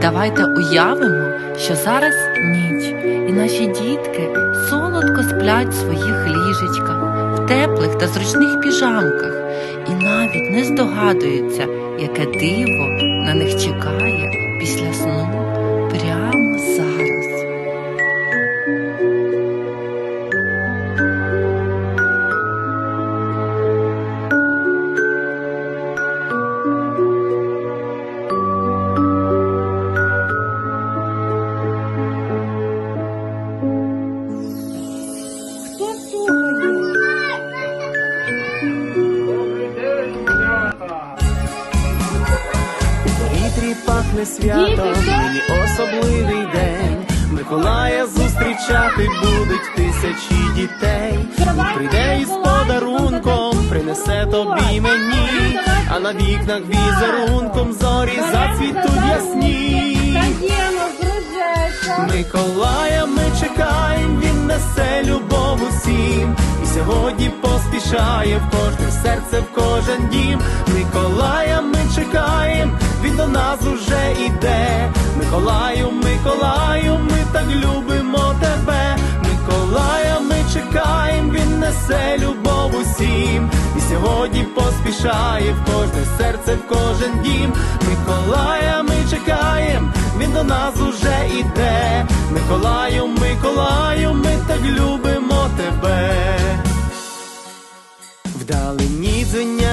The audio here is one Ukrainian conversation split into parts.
Давайте уявимо, що зараз ніч, і наші дітки солодко сплять в своїх ліжечках, в теплих та зручних піжамках, і навіть не здогадуються, яке диво на них чекає після сну. Прямо повітрі пахне свято, нині особливий день. Миколая зустрічати будуть тисячі дітей. Прийде із подарунком, принесе тобі мені, а на вікнах візерунком зорі зацвітуть ясні. Миколая ми чекаєм, він несе любов усім. І сьогодні поспішає в кожне серце, в кожен дім. Миколая Миколаю, Миколаю, ми так любимо тебе. Миколая ми чекаєм, він несе любов усім. І сьогодні поспішає в кожне серце, в кожен дім. Миколая ми чекаєм, він до нас уже іде. Миколаю, Миколаю, ми так любимо тебе. Вдалині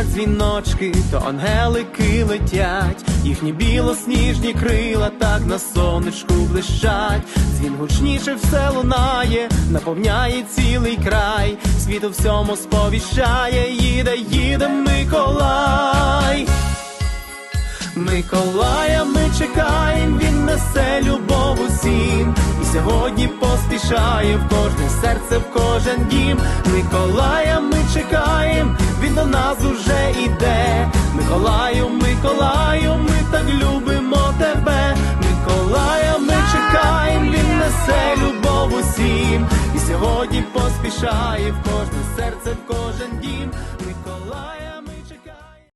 дзвіночки, то ангелики летять, їхні білосніжні крила так на сонечку блищать. Дзвін гучніше все лунає, наповняє цілий край, світ у всьому сповіщає, їде, їде Миколай. Миколая ми чекаєм, він несе любов усім. І сьогодні поспішає в кожне серце, в кожен дім. Миколая ми чекаєм, до нас уже іде. Миколаю, Миколаю, ми так любимо тебе. Миколая ми чекаємо, він несе любов усім. І сьогодні поспішає в кожне серце, в кожен дім.